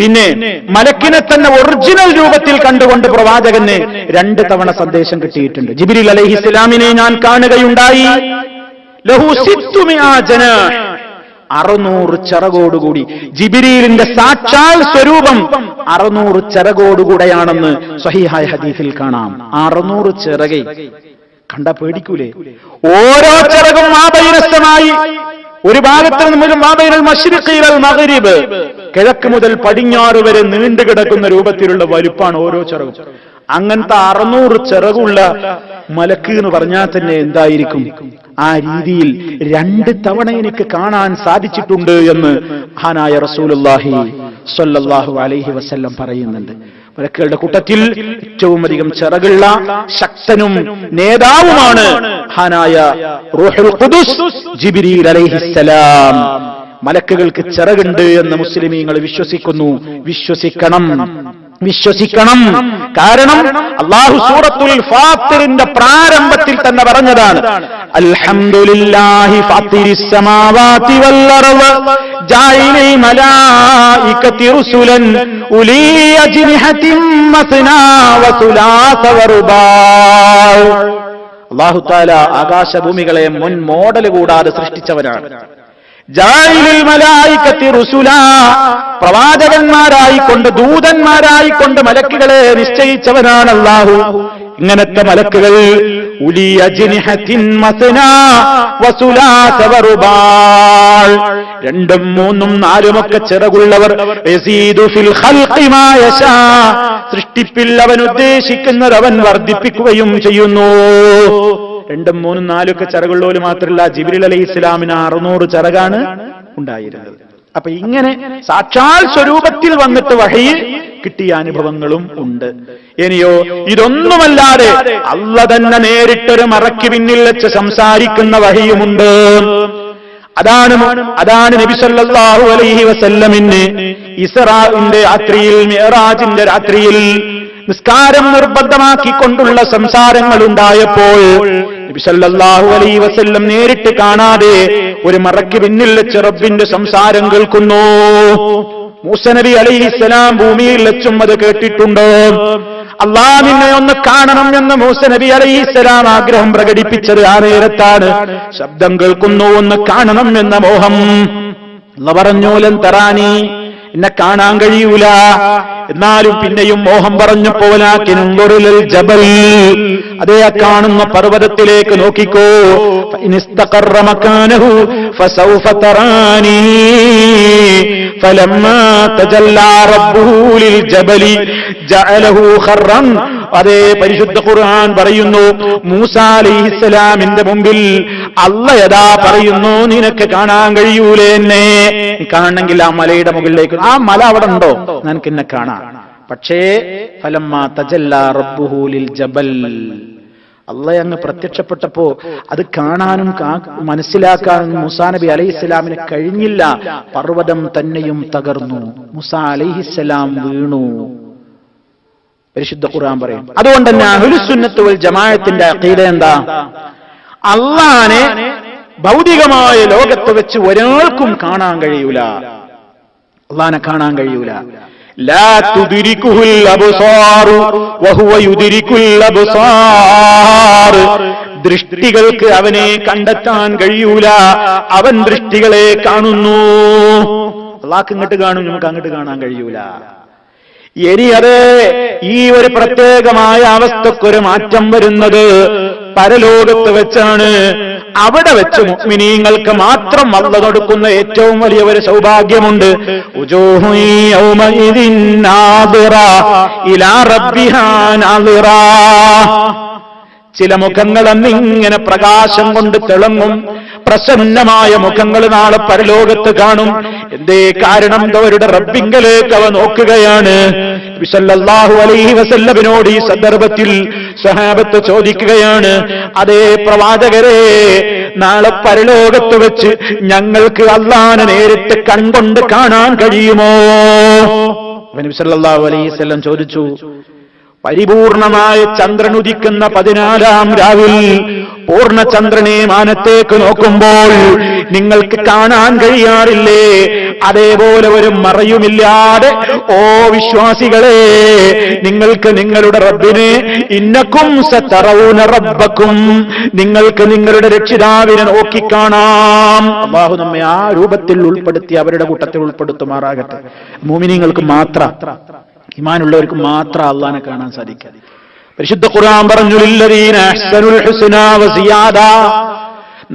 പിന്നെ മലക്കിനെ തന്നെ ഒറിജിനൽ രൂപത്തിൽ കണ്ടുകൊണ്ട് പ്രവാചകന് രണ്ട് തവണ സന്ദേശം കിട്ടിയിട്ടുണ്ട്. ജിബിരിൽ അലൈഹി ഇസ്ലാമിനെ ഞാൻ കാണുകയുണ്ടായി. അറുന്നൂറ് ചിറകോടുകൂടി. ജിബിരിലിന്റെ സാക്ഷാൽ സ്വരൂപം അറുന്നൂറ് ചിറകോടുകൂടെയാണെന്ന് സഹിഹായ ഹദീഫിൽ കാണാം. അറുന്നൂറ് ചിറകെ. കണ്ട പേടിക്കൂലേ? ഓരോ ചിറകും മാബൈനസ്ഥമായി ഒരു ഭാഗത്ത് മഷ്രിഖീൽ മഗ്രിബ്. കിഴക്ക് മുതൽ പടിഞ്ഞാറ് വരെ നീണ്ടു കിടക്കുന്ന രൂപത്തിലുള്ള വലുപ്പാണ് ഓരോ ചിറകും അങ്ങനത്തെ അറുന്നൂറ് ചിറകുള്ള മലക്ക് എന്ന് പറഞ്ഞാൽ തന്നെ എന്തായിരിക്കും? ആ രീതിയിൽ രണ്ട് തവണ എനിക്ക് കാണാൻ സാധിച്ചിട്ടുണ്ട് എന്ന് ഹാനായ റസൂലുള്ളാഹി സൊല്ലാഹു അലൈഹി വസ്ല്ലം പറയുന്നുണ്ട്. മലക്കുകളുടെ കൂട്ടത്തിൽ ഏറ്റവും അധികം ചിറകുള്ള ശക്തനും നേതാവുമാണ് ഹാനായ റൂഹുൽ ജിബ്രീൽ അലൈഹിസ്സലാം മലക്കുകൾക്ക് ചിറകുണ്ട് എന്ന് മുസ്ലിമീങ്ങൾ വിശ്വസിക്കുന്നു. വിശ്വസിക്കണം. വിശ്വസിക്കണം. കാരണം അള്ളാഹു സൂറത്തുൽ ഫാത്തിറിന്റെ പ്രാരംഭത്തിൽ തന്നെ പറഞ്ഞതാണ് അൽഹംദുലില്ലാഹി റുസുലൻ മസ്നാ വസുലാസ ആകാശഭൂമികളെ മുൻ മോഡൽ കൂടാതെ സൃഷ്ടിച്ചവനാണ്. പ്രവാചകന്മാരായിക്കൊണ്ട് ദൂതന്മാരായിക്കൊണ്ട് മലക്കുകളെ നിശ്ചയിച്ചവനാണ് അള്ളാഹു ഇങ്ങനത്തെ മലക്കുകൾ രണ്ടും മൂന്നും നാലുമൊക്കെ ചിറകുള്ളവർ സൃഷ്ടിപ്പിൽ അവൻ ഉദ്ദേശിക്കുന്നത് അവൻ വർദ്ധിപ്പിക്കുകയും ചെയ്യുന്നു. രണ്ടും മൂന്നും നാലൊക്കെ ചിറകുള്ളവര് മാത്രമല്ല ജിബിരിൽ അലൈഹി ഇസ്ലാമിന് അറുന്നൂറ് ചിറകാണ് ഉണ്ടായിരുന്നത്. അപ്പൊ ഇങ്ങനെ സാക്ഷാൽ സ്വരൂപത്തിൽ വന്നിട്ട് വഹയിൽ കിട്ടിയ അനുഭവങ്ങളും ഉണ്ട്. ഇനിയോ ഇതൊന്നുമല്ലാതെ അല്ല തന്നെ നേരിട്ടൊരു മറയ്ക്ക് പിന്നിൽ വെച്ച് സംസാരിക്കുന്ന വഹിയുമുണ്ട്. അതാണ് അതാണ് നബി സല്ലല്ലാഹു അലൈഹി വസല്ലമിന് ഇസറാവിന്റെ രാത്രിയിൽ മിഅറാജിന്റെ രാത്രിയിൽ നിസ്കാരം നിർബന്ധമാക്കിക്കൊണ്ടുള്ള സംസാരങ്ങൾ ഉണ്ടായപ്പോൾ നബി അലൈ വസല്ലം നേരിട്ട് കാണാതെ ഒരു മറയ്ക്ക് പിന്നിൽ വെച്ച് റബ്ബിന്റെ സംസാരം കേൾക്കുന്നു. മൂസനബി അലൈഹിസ്സലാം ഭൂമിയിൽ വെച്ചും അത് കേട്ടിട്ടുണ്ട്? നിന്നെ ഒന്ന് കാണണം എന്ന് മൂസനബി അലൈഹിസ്സലാം ആഗ്രഹം പ്രകടിപ്പിച്ചത് ആ നേരത്താണ്. ശബ്ദം കേൾക്കുന്നു ഒന്ന് കാണണം എന്ന മോഹം. അല്ല പറഞ്ഞൂലൻ തറാനി എന്നെ കാണാൻ കഴിയൂല. എന്നാലും പിന്നെയും മോഹം പറഞ്ഞപ്പോലാക്കിനുള്ളിൽ ജബൽ. അതേ കാണുന്ന പർവതത്തിലേക്ക് നോക്കിക്കോ. ഇനിസ്തകർറമക്കാനഹു ഫസൗഫ തറാനീ. അതേ പരിശുദ്ധ ഖുർആൻ പറയുന്നു മൂസ അലിഹിസ്സലാമിന്റെ മുമ്പിൽ അല്ല യഥാ പറയുന്നു നിനക്ക് കാണാൻ കഴിയൂലേ എന്നെ. കാണണമെങ്കിൽ ആ മലയുടെ മുകളിലേക്ക് ആ മല അവിടെ ഉണ്ടോ? നിനക്ക് എന്നെ കാണാം. പക്ഷേ ഫലമ്മ തജല്ല റബ്ബുഹൂലിൽ ജബൽ. അല്ല അങ്ങ് പ്രത്യക്ഷപ്പെട്ടപ്പോ അത് കാണാനും മനസ്സിലാക്കാനും മുസാ നബി അലൈഹി ഇസ്ലാമിന് കഴിഞ്ഞില്ല. പർവതം തന്നെയും തകർന്നു. മുസ അലൈഹിസ്സലാം വീണു. പരിശുദ്ധ ഖുർആൻ പറയും. അതുകൊണ്ട് തന്നെ അഹുലുസുന്നത്ത് ജമാഅത്തിന്റെ അഖീദ എന്താ? അള്ളാനെ ഭൗതികമായ ലോകത്ത് വെച്ച് ഒരാൾക്കും കാണാൻ കഴിയൂല. അള്ളാനെ കാണാൻ കഴിയൂല. ദൃഷ്ടികൾക്ക് അവനെ കണ്ടെത്താൻ കഴിയൂല. അവൻ ദൃഷ്ടികളെ കാണുന്നു. അള്ളാഹ് ഇങ്ങോട്ട് കാണും നമുക്ക് അങ്ങോട്ട് കാണാൻ കഴിയൂല. ഇനി അത് ഈ ഒരു പ്രത്യേകമായ അവസ്ഥക്കൊരു മാറ്റം വരുന്നത് പരലോകത്ത് വെച്ചാണ്. അവിടെ വെച്ച് മുഅ്മിനീങ്ങൾക്ക് മാത്രം അല്ല കൊടുക്കുന്ന ഏറ്റവും വലിയ ഒരു സൗഭാഗ്യമുണ്ട്. ഇലാ റബ്ബിഹാ ചില മുഖങ്ങൾ അന്നിങ്ങനെ പ്രകാശം കൊണ്ട് തിളങ്ങും. പ്രസന്നമായ മുഖങ്ങൾ നാളെ പരലോകത്ത് കാണും. എന്തേ കാരണം? അവരുടെ റബ്ബിങ്കലേക്ക് അവ നോക്കുകയാണ്. വിസല്ലാഹു അലൈഹി വസല്ലബിനോട് ഈ സന്ദർഭത്തിൽ സഹാബത്ത് ചോദിക്കുകയാണ്. അതേ പ്രവാചകരെ നാളെ പരലോകത്ത് വെച്ച് ഞങ്ങൾക്ക് അള്ളാനെ നേരിട്ട് കൺകൊണ്ട് കാണാൻ കഴിയുമോ? നബി സല്ലല്ലാഹു അലൈഹി വസല്ലം ചോദിച്ചു പരിപൂർണമായ ചന്ദ്രൻ ഉദിക്കുന്ന പതിനാലാം രാവിൽ പൂർണചന്ദ്രനെ മാനത്തേക്ക് നോക്കുമ്പോൾ നിങ്ങൾക്ക് കാണാൻ കഴിയാറില്ലേ? അതേപോലെ ഒരു മറയുമില്ലാതെ ഓ വിശ്വാസികളെ നിങ്ങൾക്ക് നിങ്ങളുടെ റബ്ബിനെ ഇന്നക്കും സത്തറവൂന റബ്ബക്കും നിങ്ങൾക്ക് നിങ്ങളുടെ രക്ഷിതാവിനെ നോക്കിക്കാണാം അള്ളാഹു നമ്മെ ആ രൂപത്തിൽ ഉൾപ്പെടുത്തി അവരുടെ കൂട്ടത്തിൽ ഉൾപ്പെടുത്തുമാറാകട്ടെ. മൂമിനിങ്ങൾക്ക് മാത്രം ഇമാനുള്ളവർക്ക് മാത്രം അള്ളാനെ കാണാൻ സാധിക്കും പരിശുദ്ധ ഖുർആൻ പറഞ്ഞു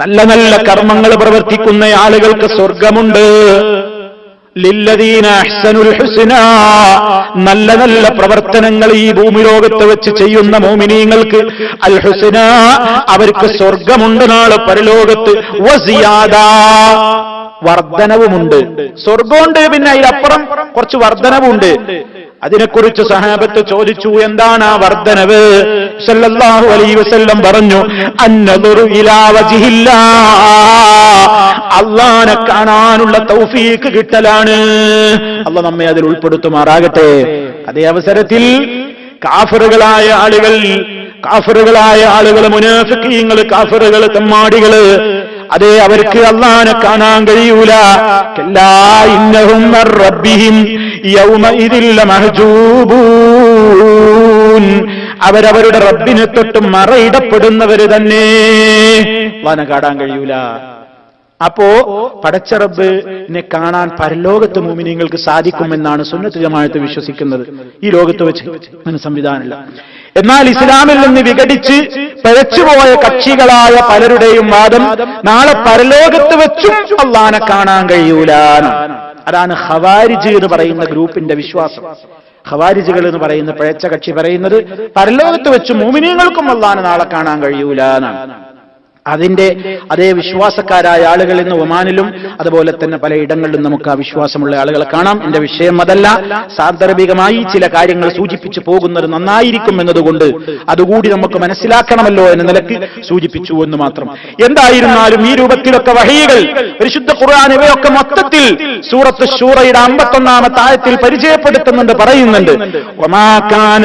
നല്ല നല്ല കർമ്മങ്ങൾ പ്രവർത്തിക്കുന്ന ആളുകൾക്ക് സ്വർഗമുണ്ട്. നല്ല നല്ല പ്രവർത്തനങ്ങൾ ഈ ഭൂമി ലോകത്ത് വെച്ച് ചെയ്യുന്ന മോമിനീങ്ങൾക്ക് അൽ ഹുസന അവർക്ക് സ്വർഗമുണ്ട് നാളെ പരലോകത്ത്. വർധനവുമുണ്ട്. സ്വർഗമുണ്ട് പിന്നെ അതിലപ്പുറം കുറച്ച് വർധനവുണ്ട് അതിനെക്കുറിച്ച് സഹാബത്ത് ചോദിച്ചു എന്താണ് ആ വർദ്ധനവ്? സല്ലല്ലാഹു അലൈഹി വസല്ലം പറഞ്ഞു അന്നദുറു ഇലാ വജിഹില്ലാ. അള്ളാനെ കാണാനുള്ള തൗഫീക്ക് കിട്ടലാണ്. അല്ല നമ്മെ അതിൽ ഉൾപ്പെടുത്തുമാറാകട്ടെ. അതേ അവസരത്തിൽ കാഫറുകളായ ആളുകൾ കാഫറുകളായ ആളുകൾ മുനാഫിക്കീങ്ങൾ കാഫറുകൾ തെമ്മാടികൾ അതെ അവർക്ക് അള്ളാനെ കാണാൻ കഴിയൂല. എല്ലാ ഇന്നഹും റബ്ബിഹിം. അവരവരുടെ റബ്ബിനെ തൊട്ട് മറയിടപ്പെടുന്നവര് തന്നെ. വന കാടാൻ കഴിയൂല. അപ്പോ പടച്ച റബ്ബിനെ കാണാൻ പരലോകത്ത് മൂമിനിങ്ങൾക്ക് സാധിക്കുമെന്നാണ് സുന്നത്ത് ജമാഅത്ത് വിശ്വസിക്കുന്നത്. ഈ ലോകത്ത് വെച്ച് അങ്ങനെ സംവിധാനമില്ല. എന്നാൽ ഇസ്ലാമിൽ നിന്ന് വിഘടിച്ച് പഴച്ചുപോയ കക്ഷികളായ പലരുടെയും വാദം നാളെ പരലോകത്ത് വെച്ചും അള്ളാനെ കാണാൻ കഴിയൂല അതാണ് ഹവാരിജ് എന്ന് പറയുന്ന ഗ്രൂപ്പിന്റെ വിശ്വാസം. ഖവാരിജുകൾ എന്ന് പറയുന്ന പിഴച്ച കക്ഷി പറയുന്നത് പരലോകത്ത് വെച്ച് മോമിനിയങ്ങൾക്കും അള്ളാനെ നാളെ കാണാൻ കഴിയൂല എന്നാണ്. അതിന്റെ അതേ വിശ്വാസക്കാരായ ആളുകൾ ഇന്ന് ഒമാനിലും അതുപോലെ തന്നെ പലയിടങ്ങളിലും നമുക്ക് ആ വിശ്വാസമുള്ള ആളുകളെ കാണാം. എന്റെ വിഷയം അതല്ല. സാന്ദർഭികമായി ചില കാര്യങ്ങൾ സൂചിപ്പിച്ചു പോകുന്നത് നന്നായിരിക്കും എന്നതുകൊണ്ട് അതുകൂടി നമുക്ക് മനസ്സിലാക്കണമല്ലോ എന്ന നിലയ്ക്ക് സൂചിപ്പിച്ചു എന്ന് മാത്രം. എന്തായിരുന്നാലും ഈ രൂപത്തിലൊക്കെ വഹയികൾ പരിശുദ്ധ ഖുർആൻ ഇവയൊക്കെ മൊത്തത്തിൽ സൂറത്ത് ഷൂറയുടെ അമ്പത്തൊന്നാമത്തെ ആയത്തിൽ പരിചയപ്പെടുത്തുന്നുണ്ട് പറയുന്നുണ്ട്. വമാ കാന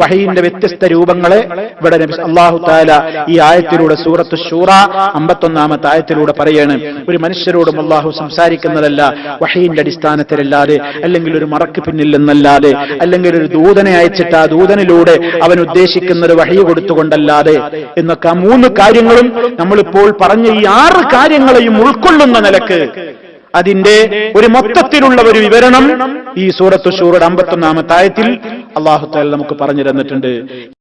വഹയിന്റെ വ്യത്യസ്ത രൂപങ്ങളെ ഇവിടെ അള്ളാഹു താല ഈ ആയത്തിലൂടെ സൂറത്ത് ഷൂറ അമ്പത്തൊന്നാമത്തെ ആയത്തിലൂടെ പറയാണ്. ഒരു മനുഷ്യരോടും അള്ളാഹു സംസാരിക്കുന്നതല്ല വഹയിന്റെ അടിസ്ഥാനത്തിലല്ലാതെ അല്ലെങ്കിൽ ഒരു മറക്ക് പിന്നിൽ നിന്നല്ലാതെ അല്ലെങ്കിൽ ഒരു ദൂതനെ അയച്ചിട്ട് ആ ദൂതനിലൂടെ അവൻ ഉദ്ദേശിക്കുന്ന ഉദ്ദേശിക്കുന്നത് വഹി കൊടുത്തുകൊണ്ടല്ലാതെ എന്നൊക്കെ ആ മൂന്ന് കാര്യങ്ങളും നമ്മളിപ്പോൾ പറഞ്ഞ ഈ ആറ് കാര്യങ്ങളെയും ഉൾക്കൊള്ളുന്ന നിലയ്ക്ക് അതിന്റെ ഒരു മൊത്തത്തിലുള്ള ഒരു വിവരണം ഈ സൂറത്തു ഷൂറുടെ അമ്പത്തൊന്നാമത്തായത്തിൽ അള്ളാഹു നമുക്ക് പറഞ്ഞു തന്നിട്ടുണ്ട്.